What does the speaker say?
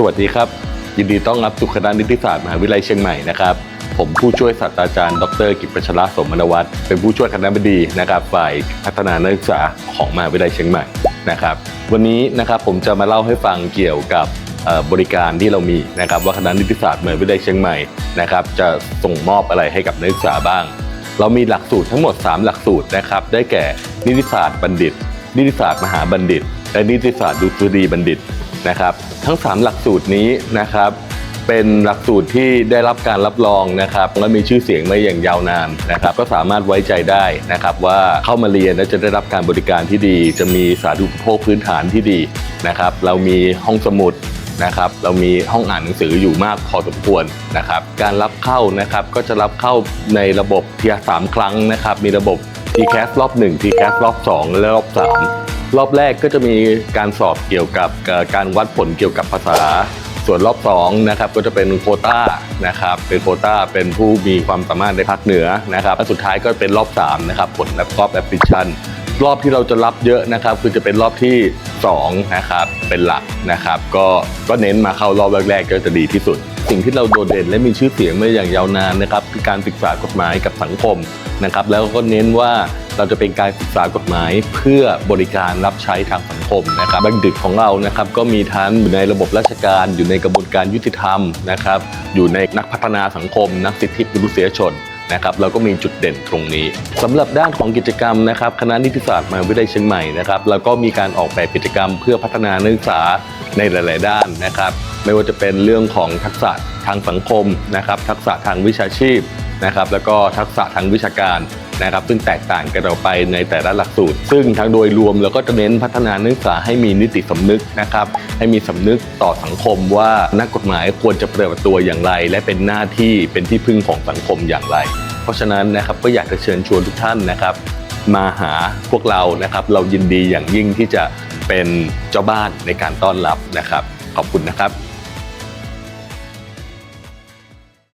สวัสดีครับ ยินดีต้อนรับสู่คณะนิติศาสตร์มหาวิทยาลัยเชียงใหม่นะครับ ผมผู้ช่วยศาสตราจารย์ ดรกิตประชราสมนวัฒน์เป็นผู้ช่วยคณะบดีนะครับฝ่ายพัฒนานักศึกษาของมหาวิทยาลัยเชียงใหม่นะครับ วันนี้นะครับผมจะมาเล่าให้ฟังเกี่ยวกับบริการที่เรามีนะครับว่าคณะนิติศาสตร์มหาวิทยาลัยเชียงใหม่นะครับจะส่งมอบอะไรให้กับนักศึกษาบ้าง เรามีหลักสูตรทั้งหมด 3 หลักสูตรนะครับได้แก่นิติศาสตร์บัณฑิต นิติศาสตร์มหาบัณฑิต และนิติศาสตร์ดุษฎีบัณฑิต นะครับ ทั้ง 3 หลักสูตรนี้นะครับ เป็นหลักสูตรที่ได้รับการรับรองนะครับ และมีชื่อเสียงมาอย่างยาวนานนะครับ ก็สามารถไว้ใจได้นะครับ ว่าเข้ามาเรียนแล้วจะได้รับการบริการที่ดี จะมีสาธารณูปโภคพื้นฐานที่ดีนะครับ เรามีห้องสมุดนะครับเรามีห้องอ่านหนังสืออยู่มากพอสมควรนะครับ การรับเข้านะครับก็จะรับเข้าในระบบเทียสามครั้งนะครับ มีระบบ TCAS รอบ 1 TCAS รอบ 2 และรอบ 3 รอบแรกก็จะมีการสอบเกี่ยวกับการวัดผลเกี่ยวกับภาษา ส่วนรอบ2นะครับก็จะเป็นโคต้านะครับเป็นโคต้าเป็นผู้มีความสามารถในภาคเหนือนะครับและสุดท้ายก็เป็นรอบ3นะครับผลและรอบแอปพลิชันรอบที่เราจะรับเยอะนะครับ คือจะเป็นรอบที่2นะครับเป็นหลักนะครับ ก็ก็เน้นมาเข้ารอบแรกๆ ก็จะดีที่สุด สิ่งที่เราโดดเด่นและมีชื่อเสียงมาอย่างยาวนานนะครับคือการศึกษากฎหมายกับสังคมนะครับ แล้วก็เน้นว่า เราจะเป็นการศึกษากฎหมายเพื่อบริการรับใช้ทางสังคมนะครับบัณฑิตของเรานะครับก็มีทั้งอยู่ในระบบราชการ อยู่ในกระบวนการยุติธรรมนะครับอยู่ในนักพัฒนาสังคม นักสิทธิมนุษยชนนะครับเราก็มีจุดเด่นตรงนี้สำหรับด้านของกิจกรรมนะครับคณะนิติศาสตร์มหาวิทยาลัยเชียงใหม่นะครับแล้วก็มีการออกแบบกิจกรรมเพื่อพัฒนานักศึกษาในหลาย ๆ ด้านนะครับ ไม่ว่าจะเป็นเรื่องของทักษะทางสังคมนะครับทักษะทางวิชาชีพนะครับแล้วก็ทักษะทางวิชาการ นะครับ ซึ่งแตกต่างกันออกไปในแต่ละหลักสูตร ซึ่งทางโดยรวมเราก็จะเน้นพัฒนานักศึกษาให้มีนิติสำนึกนะครับ ให้มีสำนึกต่อสังคมว่านักกฎหมายควรจะปฏิบัติตัวอย่างไร และเป็นหน้าที่เป็นที่พึ่งของสังคมอย่างไร เพราะฉะนั้นนะครับก็อยากจะเชิญชวนทุกท่านนะครับ มาหาพวกเรานะครับ เรายินดีอย่างยิ่งที่จะเป็นเจ้าบ้านในการต้อนรับนะครับ ขอบคุณนะครับ